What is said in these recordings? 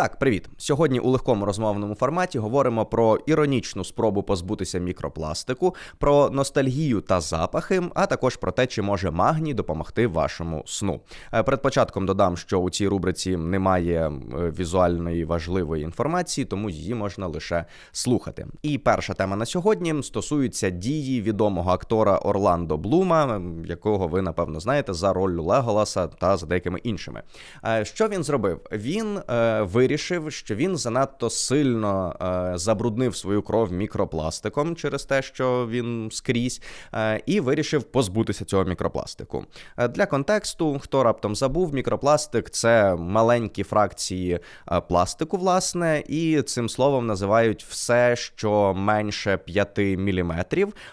Так, привіт. Сьогодні у легкому розмовному форматі говоримо про іронічну спробу позбутися мікропластику, про ностальгію та запахи, а також про те, чи може магній допомогти вашому сну. Е, Перед початком додам, що у цій рубриці немає візуальної важливої інформації, тому її можна лише слухати. І перша тема на сьогодні стосується дії відомого актора Орландо Блума, якого ви напевно знаєте за роль Леголаса та за деякими іншими. Е, Що він зробив? Він е, вирішив, що він занадто сильно е, забруднив свою кров мікропластиком через те, що він скрізь, е, і вирішив позбутися цього мікропластику. Е, Для контексту, хто раптом забув, мікропластик це маленькі фракції е, пластику, власне, і цим словом називають все, що менше 5 мм,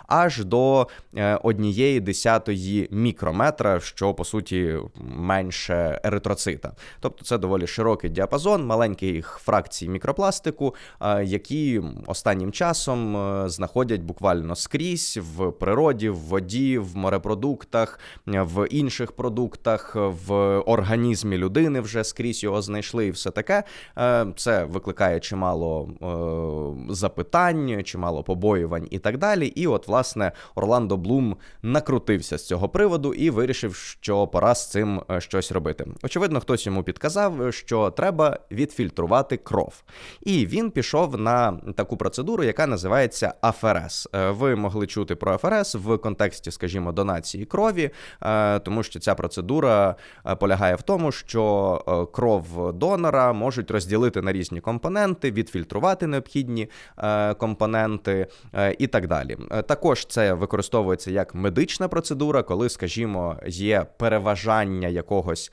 аж до е, однієї десятої мікрометра, що по суті менше еритроцита. Тобто це доволі широкий діапазон маленьких фракцій мікропластику, е, які останнім часом е, знаходять буквально скрізь в природі, в воді, в морепродуктах, в інших продуктах, в організмі людини вже скрізь його знайшли, і все таке. Е, Це викликає чимало запитань, чимало побоювань і так далі. І от, власне, Орландо Блум накрутився з цього приводу і вирішив, що пора з цим щось робити. Очевидно, хтось йому підказав, що треба відфільтрувати кров. І він пішов на таку процедуру, яка називається АФРС. Е, Ви могли чути про АФРС в контексті, скажімо, донації крові, е, тому що ця процедура е, полягає в тому, що кров донора можуть розділити на різні компоненти, відфільтрувати необхідні компоненти і так далі. Також це використовується як медична процедура, коли, скажімо, є переважання якогось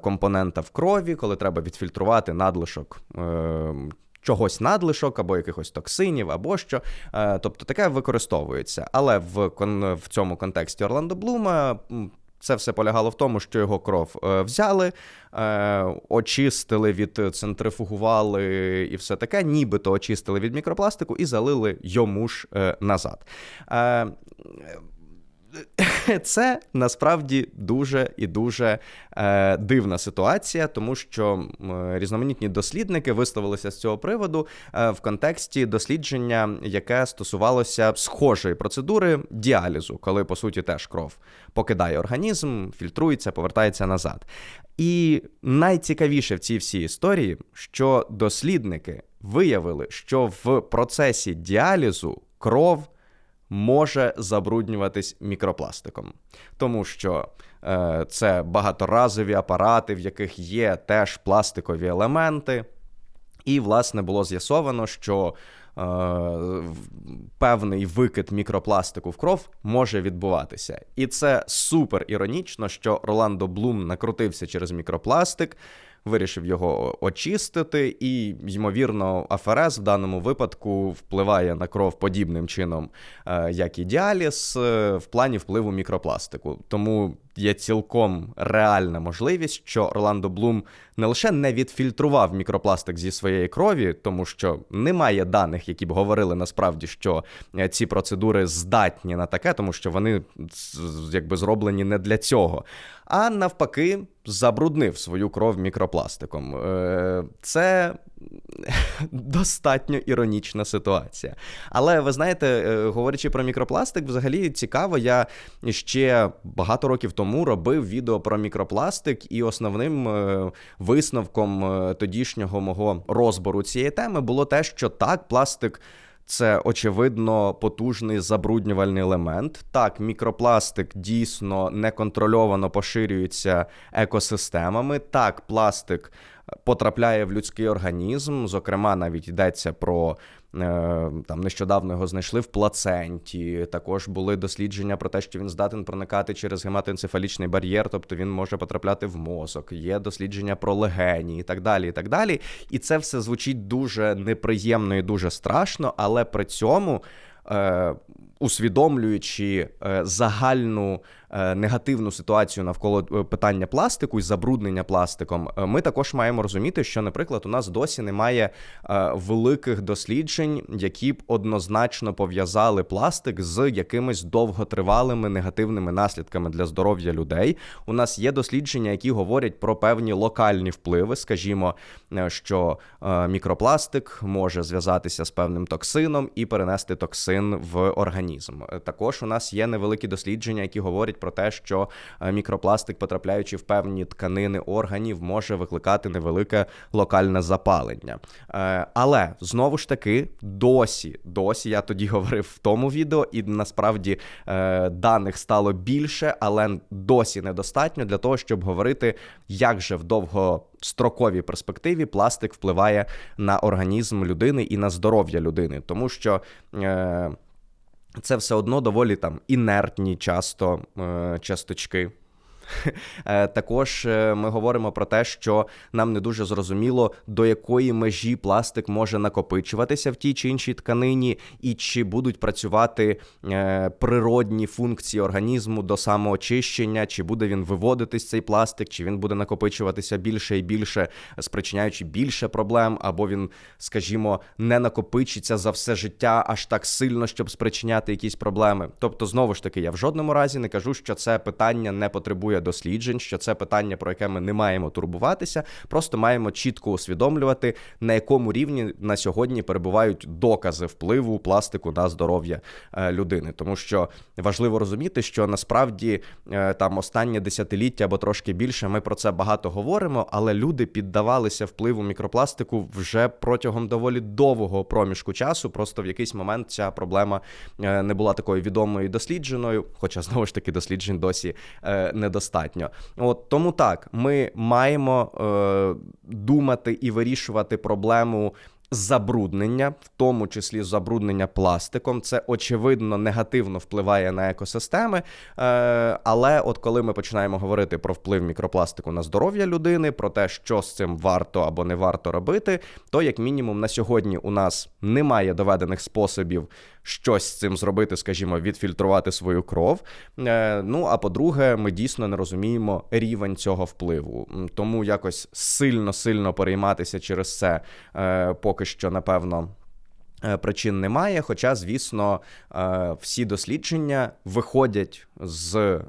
компонента в крові, коли треба відфільтрувати надлишок. е, Чогось надлишок або якихось токсинів, або що. Е, Тобто таке використовується. Але в, в цьому контексті Орландо Блума це все полягало в тому, що його кров е, взяли, очистили від центрифугували і все таке, нібито очистили від мікропластику і залили йому ж назад. Це насправді дуже і дуже е, дивна ситуація, тому що різноманітні дослідники висловилися з цього приводу е, в контексті дослідження, яке стосувалося схожої процедури діалізу, коли по суті теж кров покидає організм, фільтрується, повертається назад. І найцікавіше в цій всій історії, що дослідники виявили, що в процесі діалізу кров може забруднюватись мікропластиком, тому що е, це багаторазові апарати, в яких є теж пластикові елементи. І, власне, було з'ясовано, що е, певний викид мікропластику в кров може відбуватися. І це супер іронічно, що Роландо Блум накрутився через мікропластик, вирішив його очистити, і, ймовірно, АФРС в даному випадку впливає на кров подібним чином, е, як і діаліз, е, в плані впливу мікропластику. Тому є цілком реальна можливість, що Орландо Блум не лише не відфільтрував мікропластик зі своєї крові, тому що немає даних, які б говорили насправді, що е, ці процедури здатні на таке, тому що вони якби зроблені не для цього. А навпаки, забруднив свою кров мікропластиком. Е, Це достатньо іронічна ситуація. Але ви знаєте, е, говорячи про мікропластик, взагалі цікаво, я ще багато років тому робив відео про мікропластик, і основним е, висновком тодішнього мого розбору цієї теми було те, що так, пластик. Це очевидно потужний забруднювальний елемент. Так, мікропластик дійсно неконтрольовано поширюється екосистемами. Так, пластик потрапляє в людський організм. Зокрема, навіть йдеться про е, там нещодавно його знайшли в плаценті. Також були дослідження про те, що він здатен проникати через гематоенцефалічний бар'єр, тобто він може потрапляти в мозок. Є дослідження про легені і так далі. І так далі. І це все звучить дуже неприємно і дуже страшно, але при цьому. Е, усвідомлюючи е, загальну е, негативну ситуацію навколо е, питання пластику і забруднення пластиком, е, ми також маємо розуміти, що, наприклад, у нас досі немає е, великих досліджень, які б однозначно пов'язали пластик з якимись довготривалими негативними наслідками для здоров'я людей. У нас є дослідження, які говорять про певні локальні впливи, скажімо, е, що е, мікропластик може зв'язатися з певним токсином і перенести токсин в організм. Е, Також у нас є невеликі дослідження, які говорять про те, що е, мікропластик, потрапляючи в певні тканини органів, може викликати невелике локальне запалення. Е, Але знову ж таки, досі, досі я тоді говорив в тому відео, і насправді е, даних стало більше, але досі недостатньо для того, щоб говорити, як же в довгостроковій перспективі пластик впливає на організм людини і на здоров'я людини, тому що. Це все одно доволі там інертні часто е, часточки. Е, Також е, ми говоримо про те, що нам не дуже зрозуміло, до якої межі пластик може накопичуватися в тій чи іншій тканині, і чи будуть працювати е, природні функції організму до самоочищення, чи буде він виводитись цей пластик, чи він буде накопичуватися більше і більше, спричиняючи більше проблем, або він, скажімо, не накопичиться за все життя аж так сильно, щоб спричиняти якісь проблеми. Тобто, знову ж таки, я в жодному разі не кажу, що це питання не потребує досліджень, що це питання, про яке ми не маємо турбуватися. Просто маємо чітко усвідомлювати, на якому рівні на сьогодні перебувають докази впливу пластику на здоров'я е, людини. Тому що важливо розуміти, що насправді е, там останнє десятиліття або трошки більше ми про це багато говоримо, але люди піддавалися впливу мікропластику вже протягом доволі довгого проміжку часу. Просто в якийсь момент ця проблема е, не була такою відомою і дослідженою, хоча знову ж таки досліджень досі е, недостатньо. От тому так, ми маємо е, думати і вирішувати проблему. Забруднення, в тому числі забруднення пластиком, це очевидно негативно впливає на екосистеми. Е, але от коли ми починаємо говорити про вплив мікропластику на здоров'я людини, про те, що з цим варто або не варто робити, то як мінімум на сьогодні у нас немає доведених способів щось з цим зробити, скажімо, відфільтрувати свою кров. Е, ну а по-друге, ми дійсно не розуміємо рівень цього впливу. Тому якось сильно-сильно перейматися через це е, поки що, напевно. е, Причин немає, хоча, звісно, всі дослідження виходять з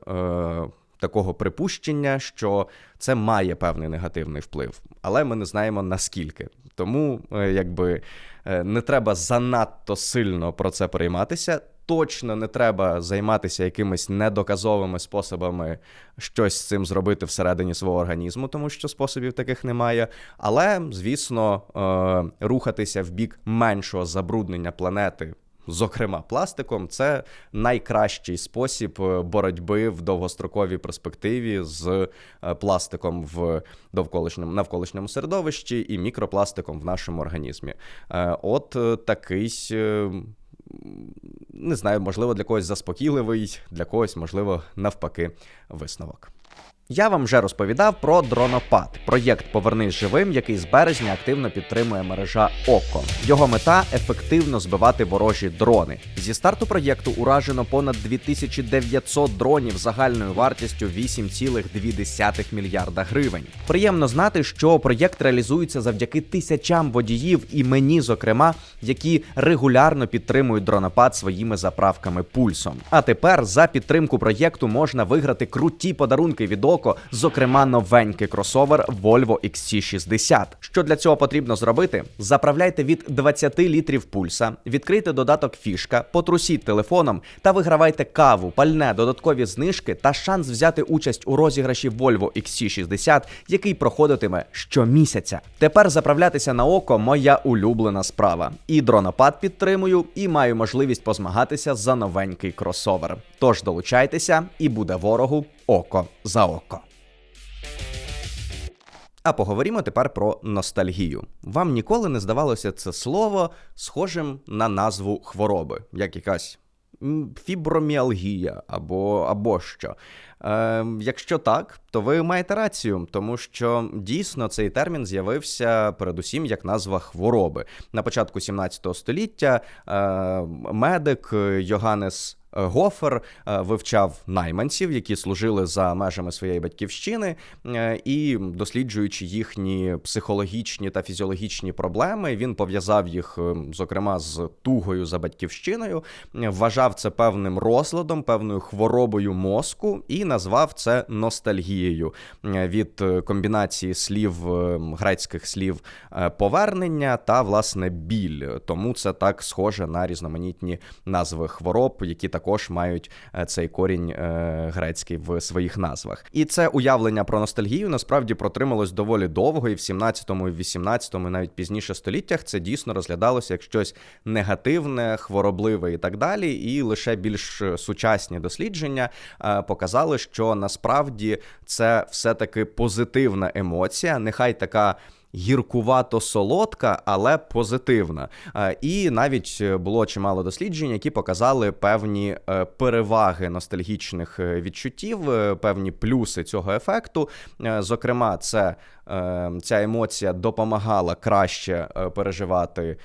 такого припущення, що це має певний негативний вплив, але ми не знаємо наскільки. Тому, е, якби е, не треба занадто сильно про це перейматися. Точно не треба займатися якимись недоказовими способами щось з цим зробити всередині свого організму, тому що способів таких немає. Але, звісно, е, рухатися в бік меншого забруднення планети. Зокрема, пластиком це найкращий спосіб е, боротьби в довгостроковій перспективі з е, пластиком в довколишньому навколишньому середовищі і мікропластиком в нашому організмі. Е, От такий. Не знаю, можливо, для когось заспокійливий, для когось, можливо, навпаки, висновок. Я вам вже розповідав про дронопад, проєкт Повернись живим, який з березня активно підтримує мережа ОКО. Його мета ефективно збивати ворожі дрони. Зі старту проєкту уражено понад 2900 дронів загальною вартістю 8,2 мільярда гривень. Приємно знати, що проєкт реалізується завдяки тисячам водіїв і мені, зокрема, які регулярно підтримують дронопад своїми заправками пульсом. А тепер за підтримку проєкту можна виграти круті подарунки від ОКО, зокрема новенький кросовер Volvo XC60. Що для цього потрібно зробити? Заправляйте від 20 літрів пульса, відкрийте додаток фішка, потрусіть телефоном та вигравайте каву, пальне, додаткові знижки та шанс взяти участь у розіграші Volvo XC60, який проходитиме щомісяця. Тепер заправлятися на око моя улюблена справа. І дронопад підтримую, і маю можливість позмагатися за новенький кросовер. Тож долучайтеся, і буде ворогу око за око. А поговоримо тепер про ностальгію. Вам ніколи не здавалося це слово схожим на назву хвороби, як якась фіброміалгія або, або що. Е, якщо так, то ви маєте рацію, тому що дійсно цей термін з'явився передусім як назва хвороби. На початку 17 століття е, медик Йоганнес Гофер е, вивчав найманців, які служили за межами своєї батьківщини, е, і досліджуючи їхні психологічні та фізіологічні проблеми, він пов'язав їх, е, зокрема, з тугою за батьківщиною, е, вважав це певним розладом, певною хворобою мозку і назвав це ностальгією е, від е, комбінації слів е, грецьких слів е, повернення та власне біль. Тому це так схоже на різноманітні назви хвороб, які також мають е, цей корінь е, грецький в своїх назвах. І це уявлення про ностальгію насправді протрималось доволі довго, і в 17, му і в 18, му і навіть пізніше століттях це дійсно розглядалося як щось негативне, хворобливе і так далі. І лише більш е, сучасні дослідження показали, що насправді це все-таки позитивна емоція, нехай така гіркувато солодка, але позитивна. Е, І навіть е, було чимало досліджень, які показали певні е, переваги ностальгічних відчуттів, певні плюси цього ефекту. Зокрема, це ця емоція допомагала краще е, переживати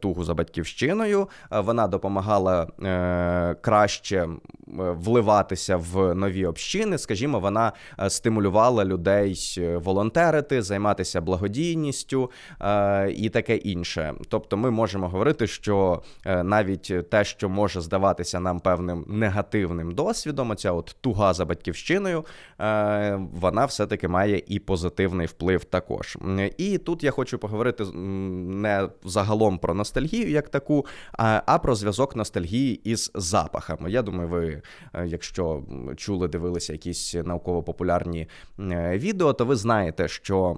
тугу за батьківщиною. Е, Вона допомагала е, краще е, вливатися в нові общини. Скажімо, вона е, стимулювала людей е, волонтерити, займатися благодійністю е, і таке інше. Тобто, ми можемо говорити, що е, навіть те, що може здаватися нам певним негативним досвідом, оця от туга за батьківщиною, е, вона все-таки має і позитивний вплив також. І тут я хочу поговорити не загалом про ностальгію як таку, а, про зв'язок ностальгії із запахами. Я думаю, ви, е, якщо чули, дивилися якісь науково-популярні е, відео, то ви знаєте, що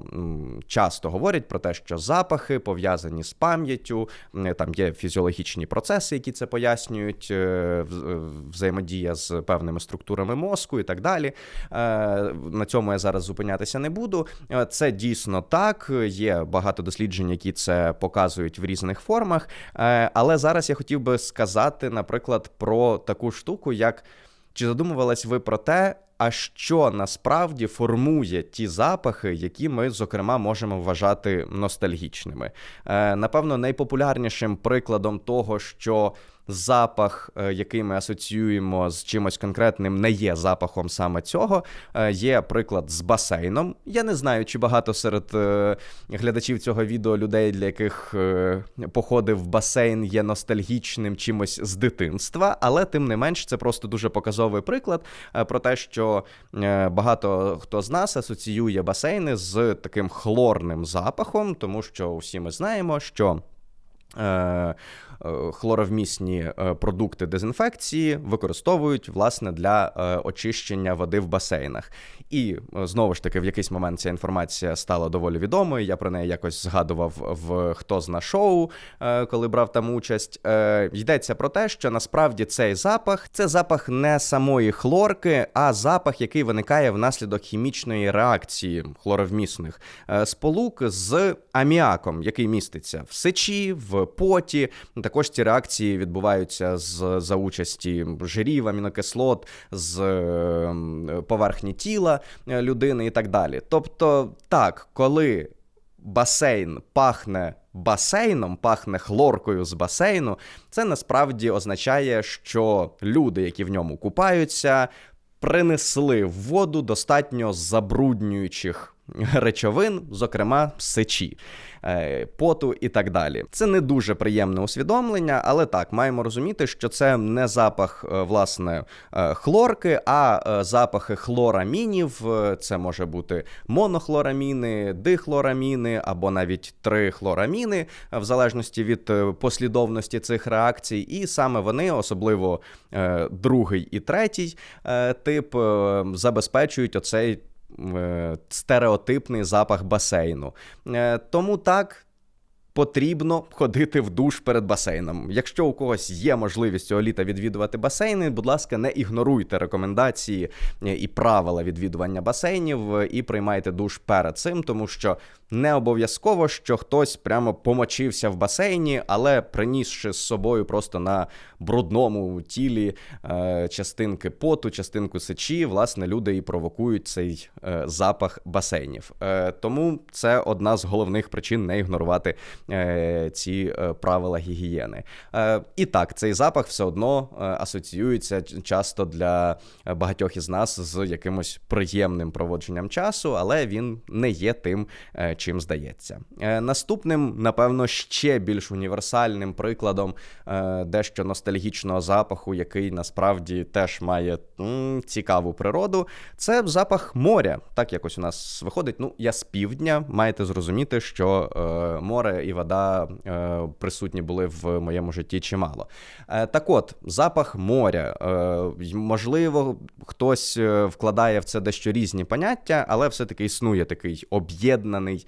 часто говорять про те, що запахи пов'язані з пам'яттю, там є фізіологічні процеси, які це пояснюють, е, е, взаємодія з певними структурами мозку і так далі. Е, На цьому я зараз зупинятися не буду. Е, Це дійсно так. Є багато досліджень, які це показують в різних формах. Е, Але зараз я хотів би сказати, наприклад, про таку штуку, як чи задумувались ви про те, а що насправді формує ті запахи, які ми, зокрема, можемо вважати ностальгічними? Е, Напевно, найпопулярнішим прикладом того, що запах, е, який ми асоціюємо з чимось конкретним, не є запахом саме цього. Е, Є приклад з басейном. Я не знаю, чи багато серед е, глядачів цього відео людей, для яких походи в басейн є ностальгічним чимось з дитинства, але тим не менш це просто дуже показовий приклад про те, що багато хто з нас асоціює басейни з таким хлорним запахом, тому що всі ми знаємо, що. Хлоровмісні е, продукти дезінфекції використовують власне для е, очищення води в басейнах. І е, знову ж таки, в якийсь момент ця інформація стала доволі відомою. Я про неї якось згадував в хто зна шоу, е, коли брав там участь. Е, Йдеться про те, що насправді цей запах це запах не самої хлорки, а запах, який виникає внаслідок хімічної реакції хлоровмісних е, сполук з аміаком, який міститься в сечі, в поті. Також ці реакції відбуваються з за участі жирів, амінокислот з е, поверхні тіла е, людини і так далі. Тобто, так, коли басейн пахне басейном, пахне хлоркою з басейну, це насправді означає, що люди, які в ньому купаються, принесли в воду достатньо забруднюючих речовин, зокрема сечі, е, поту і так далі. Це не дуже приємне усвідомлення, але так, маємо розуміти, що це не запах е, власне е, хлорки, а запахи хлорамінів. Це може бути монохлораміни, дихлораміни або навіть трихлораміни, в залежності від послідовності цих реакцій. І саме вони, особливо другий і третій тип, забезпечують оцей стереотипний запах басейну. Е, Тому так. Потрібно ходити в душ перед басейном. Якщо у когось є можливість цього літа відвідувати басейни, будь ласка, не ігноруйте рекомендації е, і правила відвідування басейнів е, і приймайте душ перед цим, тому що Не обов'язково, що хтось прямо помочився в басейні, але принісши з собою просто на брудному тілі е, частинки поту, частинку сечі, власне, люди і провокують цей е, запах басейнів. Е, тому це одна з головних причин не ігнорувати е, ці е, правила гігієни. Е, і так, цей запах все одно е, асоціюється часто для багатьох із нас з якимось приємним проводженням часу, але він не є тим, е, чим здається. Е, Наступним, напевно, ще більш універсальним прикладом е, дещо ностальгічного запаху, який насправді теж має цікаву природу, це запах моря. Так якось у нас виходить. Ну, я з півдня, маєте зрозуміти, що е, море і вода присутні були в моєму житті чимало. Так от, запах моря. Можливо, хтось вкладає в це дещо різні поняття, але все-таки існує такий об'єднаний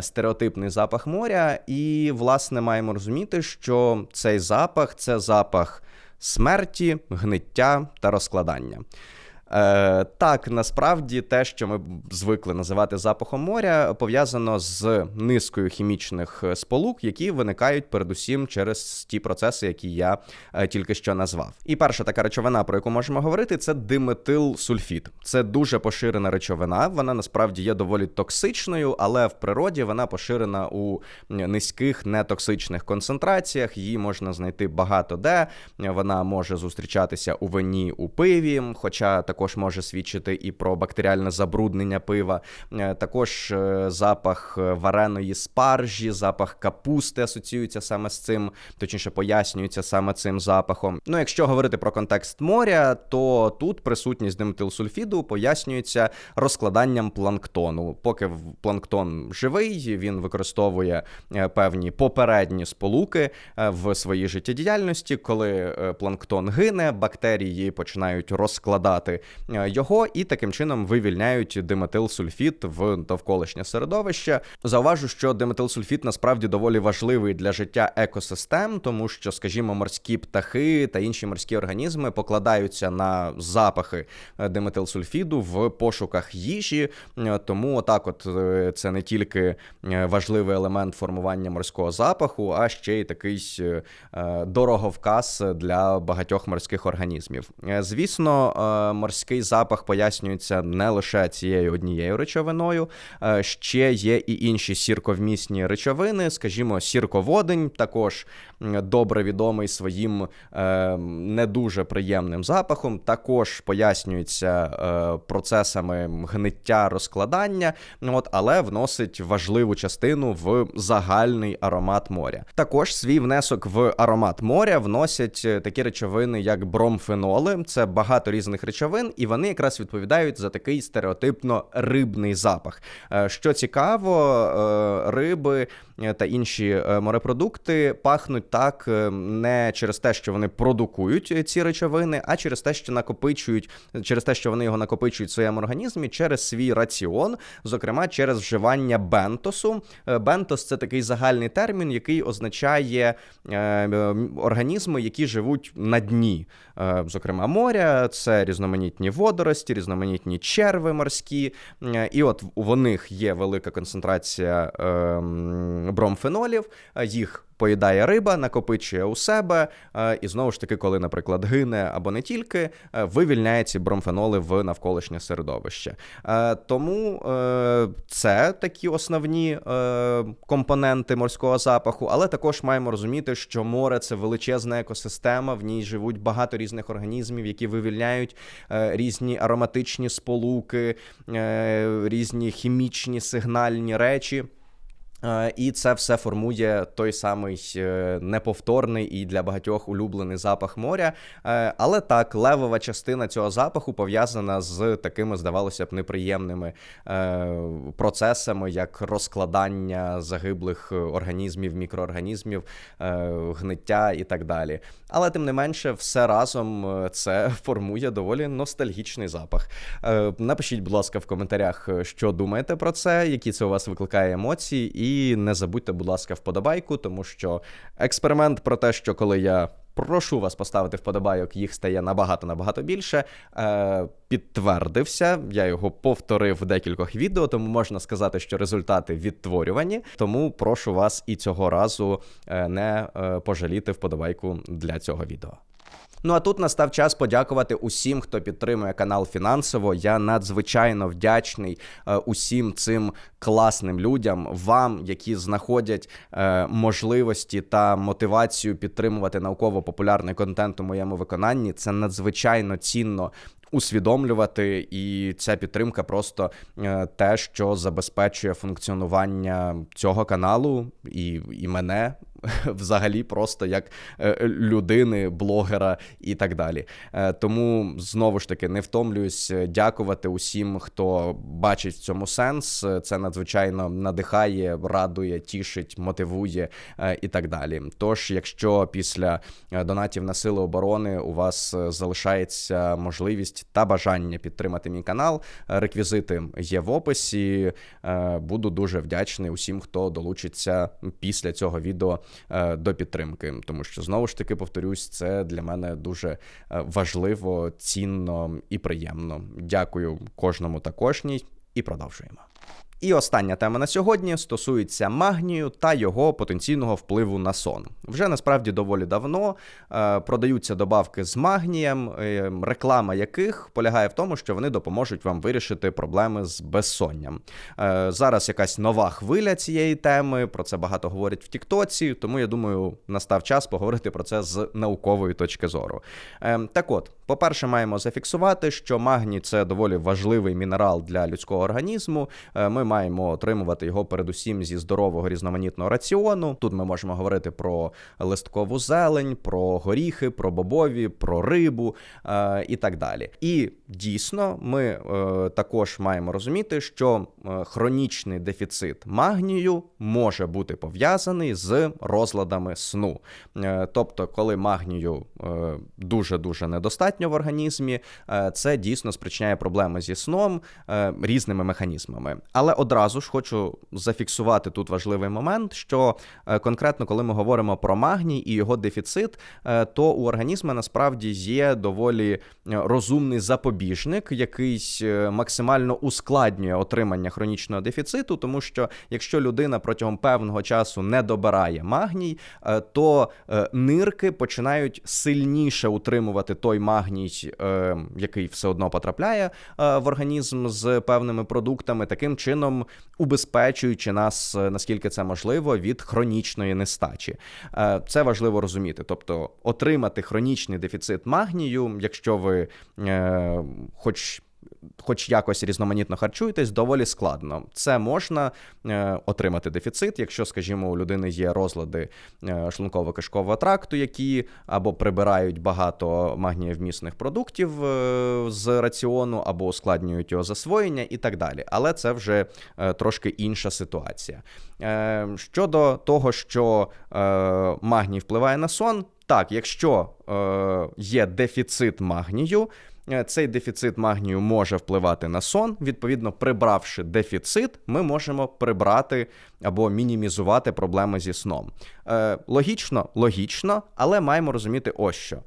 стереотипний запах моря. І, власне, маємо розуміти, що цей запах це запах смерті, гниття та розкладання. Е, так, насправді те, що ми звикли називати запахом моря, пов'язано з низкою хімічних е, сполук, які виникають передусім через ті процеси, які я е, тільки що назвав. І перша така речовина, про яку можемо говорити, це диметилсульфід. Це дуже поширена речовина. Вона насправді є доволі токсичною, але в природі вона поширена у низьких нетоксичних концентраціях. Її можна знайти багато де. Вона може зустрічатися у вині у пиві, хоча також може свідчити і про бактеріальне забруднення пива. Е, Також е, запах е, вареної спаржі, запах капусти асоціюється саме з цим, точніше пояснюється саме цим запахом. Ну, якщо говорити про контекст моря, то тут присутність диметилсульфіду пояснюється розкладанням планктону. Поки планктон живий, він використовує певні попередні сполуки в своїй життєдіяльності. Коли планктон гине, бактерії починають розкладати його і таким чином вивільняють диметилсульфід в довколишнє середовище. Зауважу, що диметилсульфід насправді доволі важливий для життя екосистем, тому що, скажімо, морські птахи та інші морські організми покладаються на запахи е, диметилсульфіду в пошуках їжі. Е, Тому отак, от е, це не тільки е, важливий елемент формування морського запаху, а ще й такий е, е, дороговказ для багатьох морських організмів. Е, Звісно, е, морський запах пояснюється не лише цією однією речовиною, е, ще є і інші сірковмісні речовини, скажімо, сірководень, також добре відомий своїм е, не дуже приємним запахом, також пояснюється е, процесами гниття розкладання, ну, от, але вносить важливу частину в загальний аромат моря. Також свій внесок в аромат моря вносять такі речовини, як бромфеноли. Це багато різних речовин, і вони якраз відповідають за такий стереотипно рибний запах. Е, Що цікаво, е, риби е, та інші морепродукти пахнуть так не через те, що вони продукують ці речовини, а через те, що накопичують, через те, що вони його накопичують в своєму організмі через свій раціон, зокрема через вживання бентосу. Бентос це такий загальний термін, який означає організми, які живуть на дні, зокрема моря, це різноманітні водорості, різноманітні черви морські. Е, І от у них є велика концентрація е, бромфенолів, е, їх поїдає риба, накопичує у себе, е, і знову ж таки, коли, наприклад, гине або не тільки, е, вивільняє ці бромфеноли в навколишнє середовище. Е, Тому це такі основні компоненти морського запаху, але також маємо розуміти, що море це величезна екосистема, в ній живуть багато різних організмів, які вивільняють різні ароматичні сполуки, різні хімічні сигнальні речі. Е, І це все формує той самий е, неповторний і для багатьох улюблений запах моря. Е, Але так, левова частина цього запаху пов'язана з такими, здавалося б, неприємними процесами, як розкладання загиблих організмів, мікроорганізмів, гниття і так далі. Але тим не менше, все разом це формує доволі ностальгічний запах. Напишіть, будь ласка, в коментарях, що думаєте про це, які це у вас викликає емоції, і не забудьте, будь ласка, вподобайку, тому що експеримент про те, що коли я прошу вас поставити вподобайок, їх стає набагато набагато більше. Е, Підтвердився, я його повторив в декількох відео, тому можна сказати, що результати відтворювані. Тому прошу вас і цього разу е, не е, пожаліти вподобайку для цього відео. Ну а тут настав час подякувати усім, хто підтримує канал фінансово. Я надзвичайно вдячний е, усім цим класним людям, вам, які знаходять е, можливості та мотивацію підтримувати науково-популярний контент у моєму виконанні. Це надзвичайно цінно. Усвідомлювати, і ця підтримка просто е, те, що забезпечує функціонування цього каналу і, і мене взагалі просто як е, людини, блогера і так далі. Е, тому знову ж таки не втомлююсь е, дякувати усім, хто бачить в цьому сенс. Це надзвичайно надихає, радує, тішить, мотивує і так далі. Тож, якщо після донатів на сили оборони у вас залишається можливість та бажання підтримати мій канал, реквізити є в описі. Буду дуже вдячний усім, хто долучиться після цього відео до підтримки, тому що знову ж таки повторюсь, це для мене дуже е, важливо, цінно і приємно. Дякую кожному та кожній, і продовжуємо. І остання тема на сьогодні стосується магнію та його потенційного впливу на сон. Вже насправді доволі давно е, продаються добавки з магнієм, е, реклама яких полягає в тому, що вони допоможуть вам вирішити проблеми з безсонням. Е, зараз якась нова хвиля цієї теми, про це багато говорять в Тіктоці, тому я думаю, настав час поговорити про це з наукової точки зору. Е, так от, по-перше, маємо зафіксувати, що магній це доволі важливий мінерал для людського організму. Е, ми маємо отримувати його передусім зі здорового різноманітного раціону. Тут ми можемо говорити про листкову зелень, про горіхи, про бобові, про рибу е, і так далі. І дійсно, ми е, також маємо розуміти, що е, хронічний дефіцит магнію може бути пов'язаний з розладами сну. Е, тобто, коли магнію дуже дуже недостатньо в організмі, е, це дійсно спричиняє проблеми зі сном е, різними механізмами. Але одразу ж хочу зафіксувати тут важливий момент, що е, конкретно, коли ми говоримо про магній і його дефіцит, е, то у організму насправді є доволі е, розумний запобіжник, який максимально ускладнює отримання хронічного дефіциту, тому що якщо людина протягом певного часу не добирає магній, то нирки починають сильніше утримувати той магній, який все одно потрапляє в організм з певними продуктами, таким чином убезпечуючи нас, е, наскільки це можливо, від хронічної нестачі. Е, це важливо розуміти. Тобто, отримати хронічний дефіцит магнію, якщо ви е, хоч хоч якось різноманітно харчуєтесь, доволі складно. Це можна е, отримати дефіцит, якщо, скажімо, у людини є розлади е, шлунково-кишкового тракту, які або прибирають багато магнієвмісних продуктів е, з раціону, або ускладнюють його засвоєння і так далі. Але це вже трошки інша ситуація. Щодо того, що магній впливає на сон, так, якщо е, є дефіцит магнію. Е, цей дефіцит магнію може впливати на сон. Відповідно, прибравши дефіцит, ми можемо прибрати або мінімізувати проблеми зі сном. Е, Логічно, логічно, але маємо розуміти ось що.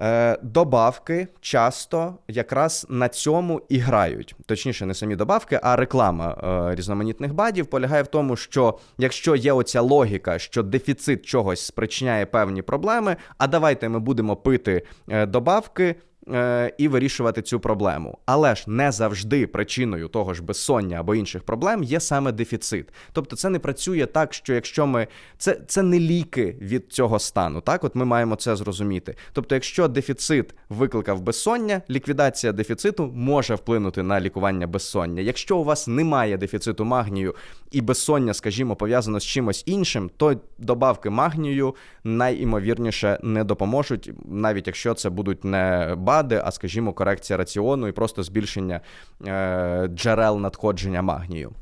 Е, добавки часто якраз на цьому і грають. Точніше, не самі добавки, а реклама різноманітних бадів полягає в тому, що якщо є оця логіка, що дефіцит чогось спричиняє певні проблеми, а давайте ми будемо пити добавки. Е, і вирішувати цю проблему. Але ж не завжди причиною того ж безсоння або інших проблем є саме дефіцит. Тобто це не працює так, що якщо ми це це не ліки від цього стану. Так, от ми маємо це зрозуміти. Тобто, якщо дефіцит викликав безсоння, ліквідація дефіциту може вплинути на лікування безсоння. Якщо у вас немає дефіциту магнію і безсоння, скажімо, пов'язано з чимось іншим, то добавки магнію найімовірніше не допоможуть, навіть якщо це будуть не БАДи, а скажімо, корекція раціону і просто збільшення е, джерел надходження магнію.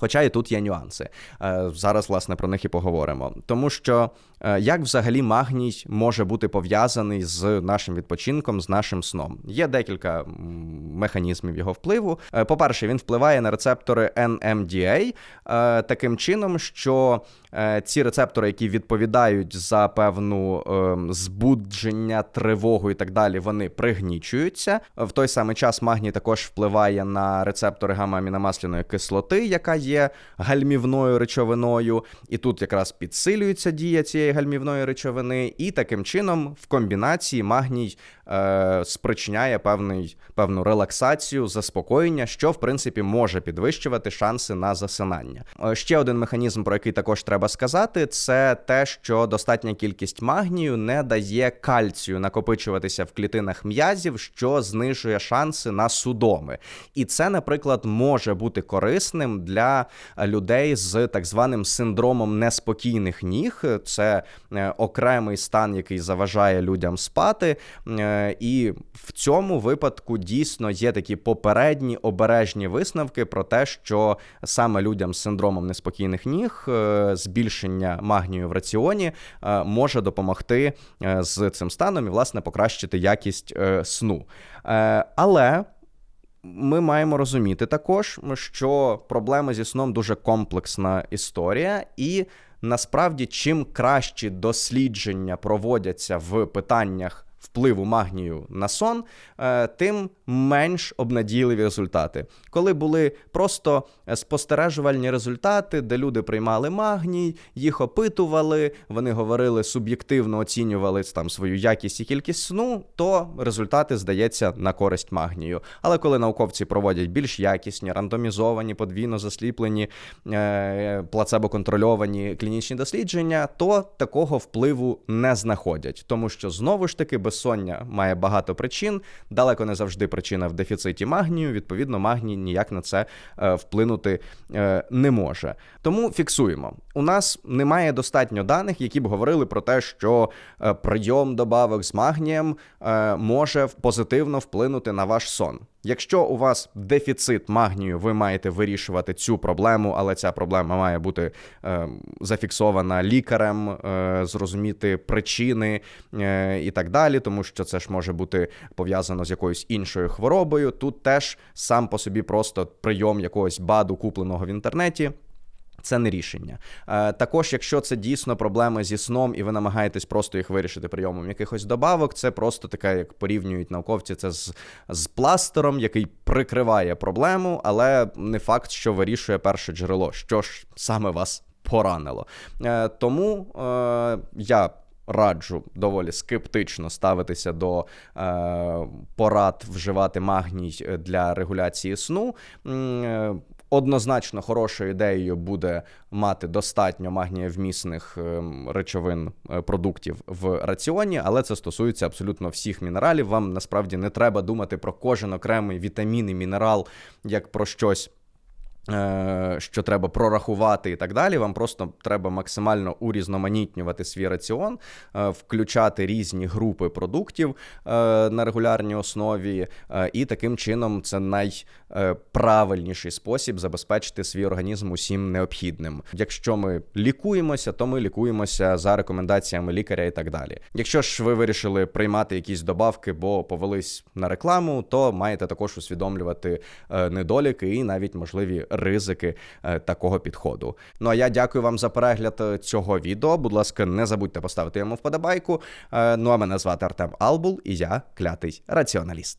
Хоча і тут є нюанси. Е, Зараз, власне, про них і поговоримо. Тому що е, як взагалі магній може бути пов'язаний з нашим відпочинком, з нашим сном? Є декілька механізмів його впливу. Е, По-перше, він впливає на рецептори NMDA таким чином, що ці рецептори, які відповідають за певну е, збудження, тривогу і так далі, вони пригнічуються. В той самий час магній також впливає на рецептори гамма-аміномасляної кислоти, яка є гальмівною речовиною, і тут якраз підсилюється дія цієї гальмівної речовини, і таким чином в комбінації магній е, спричиняє певний, певну релаксацію, заспокоєння, що в принципі може підвищувати шанси на засинання. Е, Ще один механізм, про який також треба сказати, це те, що достатня кількість магнію не дає кальцію накопичуватися в клітинах м'язів, що знижує шанси на судоми. І це, наприклад, може бути корисним для людей з так званим синдромом неспокійних ніг. Це е, окремий стан, який заважає людям спати. Е, І в цьому випадку дійсно є такі попередні обережні висновки про те, що саме людям з синдромом неспокійних ніг е, збільшення магнію в раціоні може допомогти з цим станом і, власне, покращити якість сну. Але ми маємо розуміти також, що проблема зі сном дуже комплексна історія, і насправді, чим кращі дослідження проводяться в питаннях. Впливу магнію на сон, е, тим менш обнадійливі результати. Коли були просто спостережувальні результати, де люди приймали магній, їх опитували, вони говорили суб'єктивно оцінювали там свою якість і кількість сну, то результати здається на користь магнію. Але коли науковці проводять більш якісні, рандомізовані, подвійно засліплені, е, плацебо-контрольовані клінічні дослідження, то такого впливу не знаходять, тому що знову ж таки безсоння має багато причин. Далеко не завжди причина в дефіциті магнію. Відповідно, магній ніяк на це е, вплинути е, не може. Тому фіксуємо: у нас немає достатньо даних, які б говорили про те, що е, прийом добавок з магнієм може позитивно вплинути на ваш сон. Якщо у вас дефіцит магнію, ви маєте вирішувати цю проблему, але ця проблема має бути е, зафіксована лікарем, е, зрозуміти причини е, і так далі, тому що це ж може бути пов'язано з якоюсь іншою хворобою. Тут теж сам по собі просто прийом якогось баду, купленого в інтернеті. Це не рішення. Е, також, якщо це дійсно проблеми зі сном, і ви намагаєтесь просто їх вирішити прийомом якихось добавок, це просто таке, як порівнюють науковці, це з, з пластером, який прикриває проблему, але не факт, що вирішує перше джерело, що ж саме вас поранило. Е, тому е, я. Раджу доволі скептично ставитися до е, порад вживати магній для регуляції сну. Однозначно хорошою ідеєю буде мати достатньо магнієвмісних ем, речовин е, продуктів в раціоні, але це стосується абсолютно всіх мінералів. Вам насправді не треба думати про кожен окремий вітамін і мінерал як про щось. Е, Що треба прорахувати і так далі. Вам просто треба максимально урізноманітнювати свій раціон, е, включати різні групи продуктів е, на регулярній основі, і таким чином це найправильніший спосіб забезпечити свій організм усім необхідним. Якщо ми лікуємося, то ми лікуємося за рекомендаціями лікаря і так далі. Якщо ж ви вирішили приймати якісь добавки, бо повелись на рекламу, то маєте також усвідомлювати недоліки і навіть можливі ризики е, такого підходу. Ну а я дякую вам за перегляд е, цього відео. Будь ласка, не забудьте поставити йому вподобайку. Е, Ну а мене звати Артем Албул, і я клятий раціоналіст.